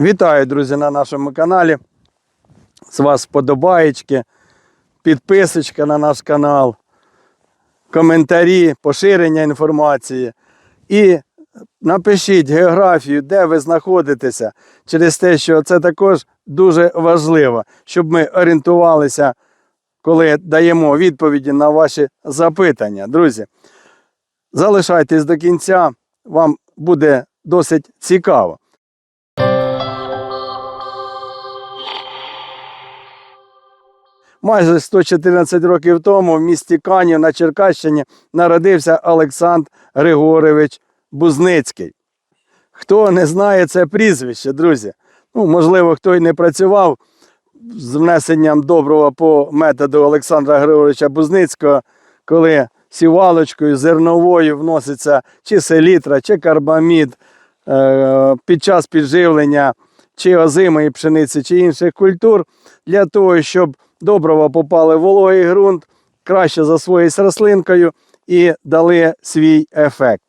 Вітаю, друзі, на нашому каналі. З вас вподобаєчки, підписочка на наш канал, коментарі, поширення інформації. І напишіть географію, де ви знаходитеся, через те, що це також дуже важливо, щоб ми орієнтувалися, коли даємо відповіді на ваші запитання. Друзі, залишайтесь до кінця, вам буде досить цікаво. Майже 114 років тому в місті Канів на Черкащині народився Олександр Григорович Бузницький. Хто не знає це прізвище, друзі? Ну, можливо, хто й не працював з внесенням доброго по методу Олександра Григоровича Бузницького, коли сівалочкою зерновою вноситься чи селітра, чи карбамід е, під час підживлення чи озимої пшениці, чи інших культур, для того, щоб доброго попали в вологий ґрунт, краще засвоїть рослинкою і дали свій ефект.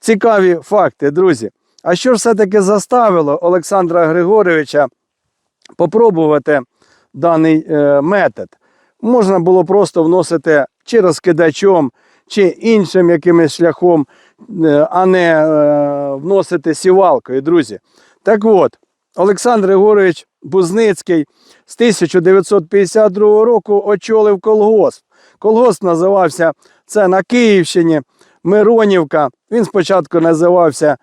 Цікаві факти, друзі. А що ж все-таки заставило Олександра Григоровича попробувати даний е, метод? Можна було просто вносити чи розкидачом, чи іншим якимось шляхом, е, а не е, вносити сівалкою, друзі. Так от, Олександр Григорович Бузницький з 1952 року очолив колгосп. Колгосп називався це на Київщині, Миронівка. Він спочатку називався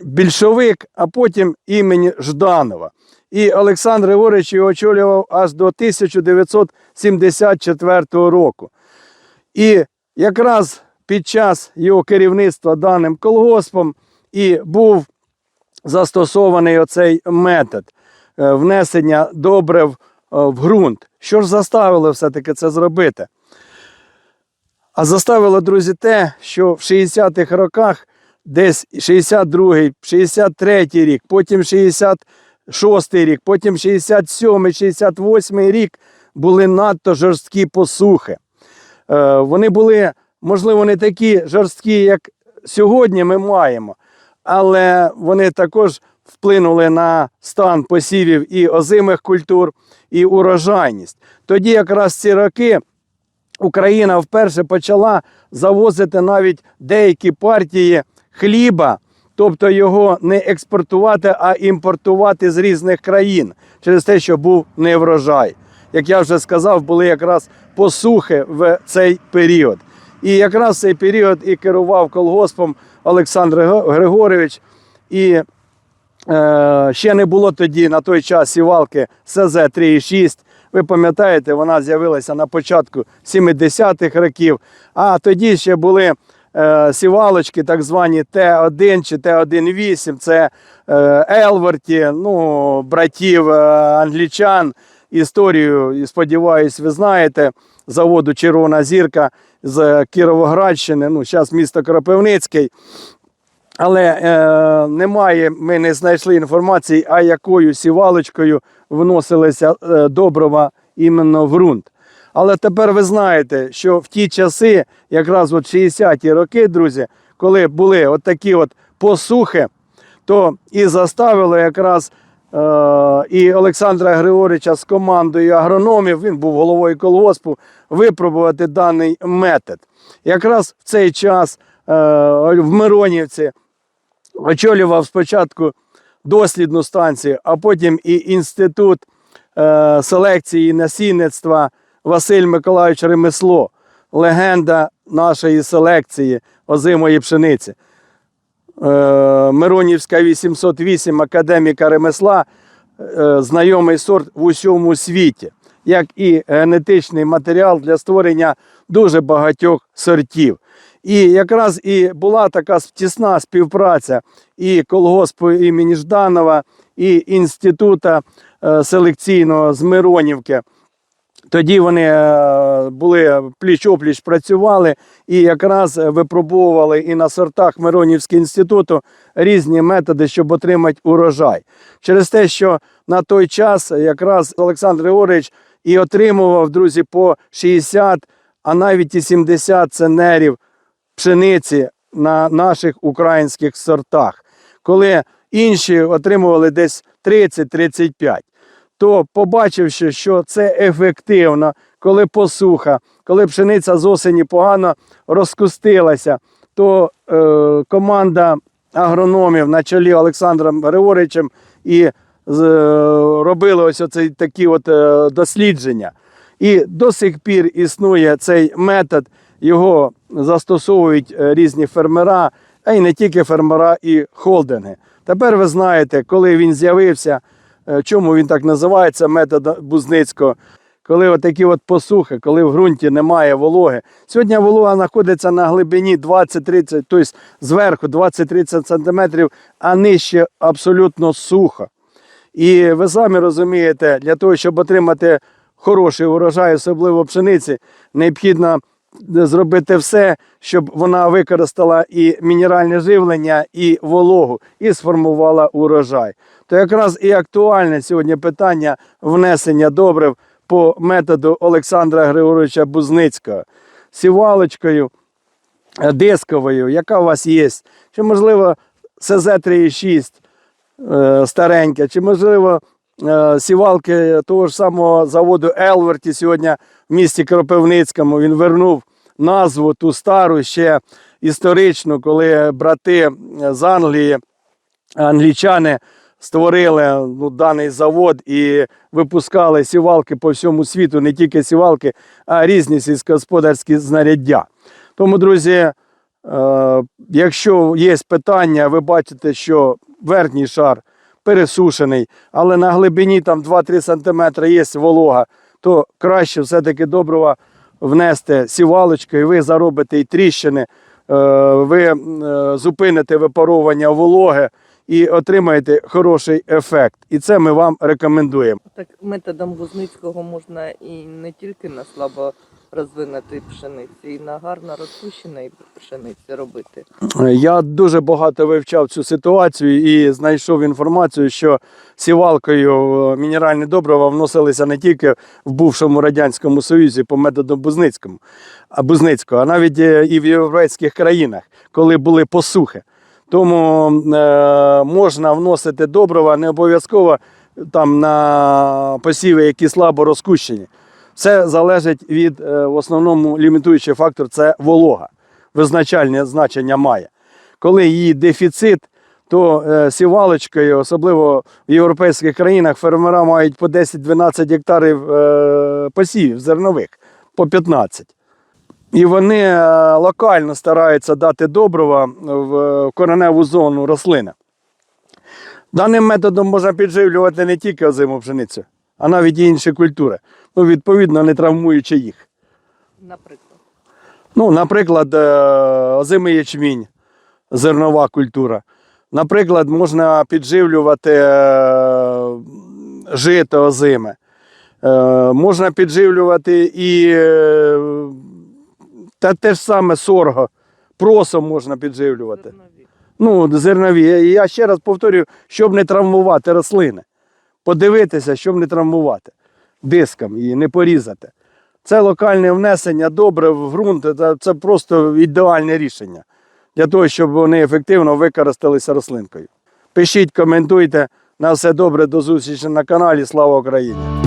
більшовик, а потім імені Жданова. І Олександр Григорович його очолював аж до 1974 року. І якраз під час його керівництва даним колгоспом і був застосований оцей метод е, внесення добрив е, в ґрунт. Що ж заставило все-таки це зробити? А заставило, друзі, те, що в 60-х роках, десь 62-й, 63-й рік, потім 66-й рік, потім 67-й, 68-й рік були надто жорсткі посухи. Е, Вони були, можливо, не такі жорсткі, як сьогодні ми маємо, але вони також вплинули на стан посівів і озимих культур, і урожайність. Тоді якраз ці роки Україна вперше почала завозити навіть деякі партії хліба, тобто його не експортувати, а імпортувати з різних країн через те, що був неврожай. Як я вже сказав, були якраз посухи в цей період. І якраз цей період і керував колгоспом Олександр Григорович. І е, ще не було тоді на той час сівалки СЗ 3,6. Ви пам'ятаєте, вона з'явилася на початку 70-х років. А тоді ще були е, сівалочки, так звані Т1 чи Т1,8. Це е, Елверті, ну, братів е, англічан. Історію, сподіваюсь, ви знаєте, заводу Червона зірка з Кіровоградщини, ну, зараз місто Кропивницький. Але е, немає, ми не знайшли інформації, а якою сівалочкою вносилися е, добрива іменно в ґрунт. Але тепер ви знаєте, що в ті часи, якраз от 60-ті роки, друзі, коли були от такі от посухи, то і заставило якраз і Олександра Григоровича з командою агрономів, він був головою колгоспу, випробувати даний метод. Якраз в цей час е, в Миронівці очолював спочатку дослідну станцію, а потім і інститут е, селекції насінництва Василь Миколаївич Ремесло, легенда нашої селекції озимої пшениці. Е, Миронівська 808 академіка ремесла, е, знайомий сорт в усьому світі, як і генетичний матеріал для створення дуже багатьох сортів. І якраз і була така тісна співпраця і колгоспу імені Жданова, і інститута е, селекційного з Миронівки. Тоді вони е, були пліч-опліч працювали і якраз випробовували і на сортах Миронівського інституту різні методи, щоб отримати урожай. Через те, що на той час якраз Олександр Григорович і отримував, друзі, по 60, а навіть і 70 ценерів пшениці на наших українських сортах. Коли інші отримували десь 30-35. То побачивши, що це ефективно, коли посуха, коли пшениця з осені погано розкустилася, то е, команда агрономів на чолі Олександром Григоричем і е, робили ось оці такі от е, дослідження. І до сих пір існує цей метод, його застосовують е, різні фермера, а й не тільки фермера, і холдинги. Тепер ви знаєте, коли він з'явився, чому він так називається, метод Бузницького. Коли от такі от посухи, коли в ґрунті немає вологи. Сьогодні волога знаходиться на глибині 20-30, тобто зверху 20-30 см, а нижче абсолютно сухо. І ви самі розумієте, для того, щоб отримати хороший урожай, особливо пшениці, необхідно зробити все, щоб вона використала і мінеральне живлення, і вологу, і сформувала урожай. То якраз і актуальне сьогодні питання внесення добрив по методу Олександра Григоровича Бузницького. Сівалочкою е, дисковою, яка у вас є, чи можливо СЗ-3,6 е, стареньке, чи можливо е, сівалки того ж самого заводу Елверті сьогодні в місті Кропивницькому. Він вернув назву ту стару ще історичну, коли брати з Англії, англічани створили ну, даний завод і випускали сівалки по всьому світу, не тільки сівалки, а різні сільськогосподарські знаряддя. Тому, друзі, е, якщо є питання, ви бачите, що верхній шар пересушений, але на глибині там 2-3 см є волога, то краще все-таки доброго внести сівалочку, і ви заробите і тріщини, е, ви е, зупините випаровування вологи і отримаєте хороший ефект. І це ми вам рекомендуємо. Так методом Бузницького можна і не тільки на слабо розвинутій пшениці, і на гарно розпущеній пшениці робити. Я дуже багато вивчав цю ситуацію і знайшов інформацію, що сівалкою мінеральні добрива вносилися не тільки в бувшому радянському союзі по методу Бузницькому, а Бузницького, а навіть е, і в європейських країнах, коли були посухи. Тому е, можна вносити добрива не обов'язково там на посіви, які слабо розкущені. Все залежить від е, в основному лімітуючий фактор це волога. Визначальне значення має. Коли її дефіцит, то е, сівалочкою, особливо в європейських країнах, фермера мають по 10-12 гектарів посівів зернових, по 15. І вони е, локально стараються дати добрива в кореневу зону рослини. Даним методом можна підживлювати не тільки озиму пшеницю, а навіть і інші культури, ну, відповідно, не травмуючи їх. Наприклад, Ну, наприклад, е, озимий ячмінь, зернова культура. Наприклад, можна підживлювати е, жито озиме. Можна підживлювати і та те ж саме сорго, просом можна підживлювати. зернові. Ну, зернові. Я ще раз повторюю, щоб не травмувати рослини. Подивитися, щоб не травмувати диском і не порізати. Це локальне внесення добре в ґрунт, це, це просто ідеальне рішення для того, щоб вони ефективно використалися рослинкою. Пишіть, коментуйте. На все добре, до зустрічі на каналі. Слава Україні!